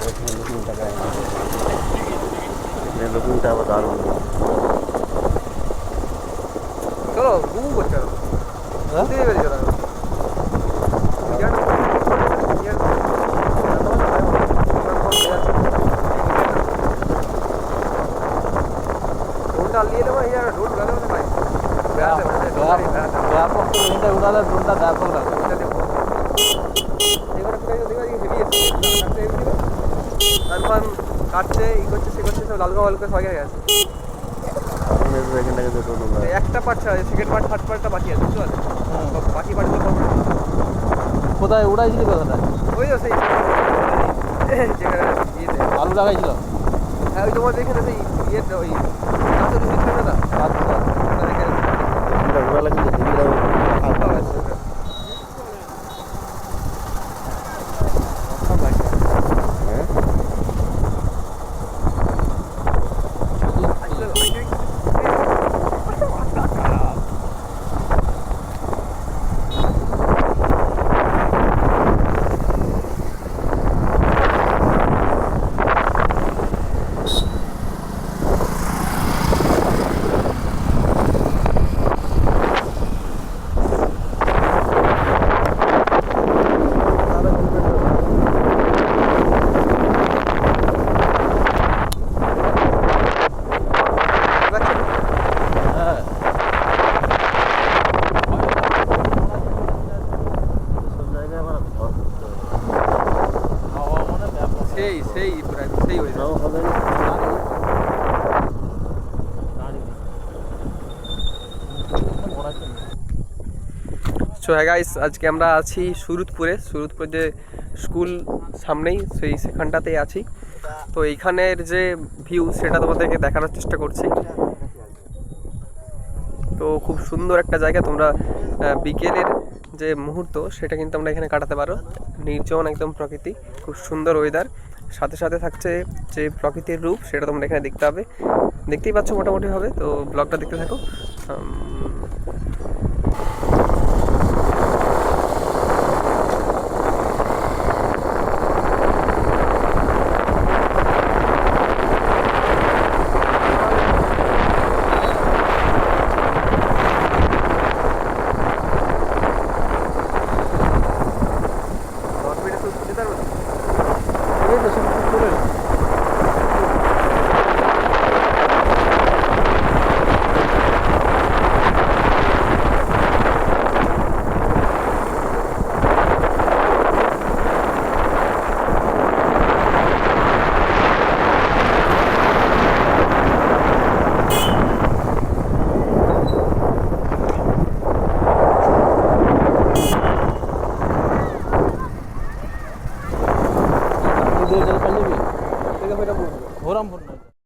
मैं looking time बता रहा हूँ चलो घूम बच्चा घूमते हुए चला डाल लिए ना भाई यार ढूंढ कर भाई व्यापक तो नहीं था उड़ा था ढूंढता व्यापक था देखो देखो देखो देखो देखो देखो কনফার্ম কাটছে ই করছে সে করছে সব লালকা লালগা সবাই হয়ে গেছে। একটা পার্ট ছাড়া সেকেন্ড পার্ট থার্ড পার্টটা বাকি আছে বুঝতে পারছ সব বাকি পার্টগুলো কমপ্লিট কোথায়? উড়াইছিলি কথাটা ওই তো সেই যেখানে আলু লাগাইছিল হ্যাঁ ওই তোমার যেখানে সেই ইয়ে ওই সো হ্যাঁ গাইস আজকে আমরা আছি সুরুতপুরে। সুরুতপুর যে স্কুল সামনেই, সেই সেখানটাতেই আছি। তো এইখানের যে ভিউ সেটা তোমাদেরকে দেখানোর চেষ্টা করছি। তো খুব সুন্দর একটা জায়গা। তোমরা বিকেলের যে মুহূর্ত, সেটা কিন্তু আমরা এখানে কাটাতে পারো। নির্জন একদম প্রকৃতি, খুব সুন্দর ওয়েদার সাথে সাথে থাকছে যে প্রকৃতির রূপ, সেটা তোমরা এখানে দেখতে হবে দেখতেই পাচ্ছ মোটামুটি হবে তো ব্লগটা দেখতে থাকো। এই তো সব ঠিক করে তুই জল খালি দেখে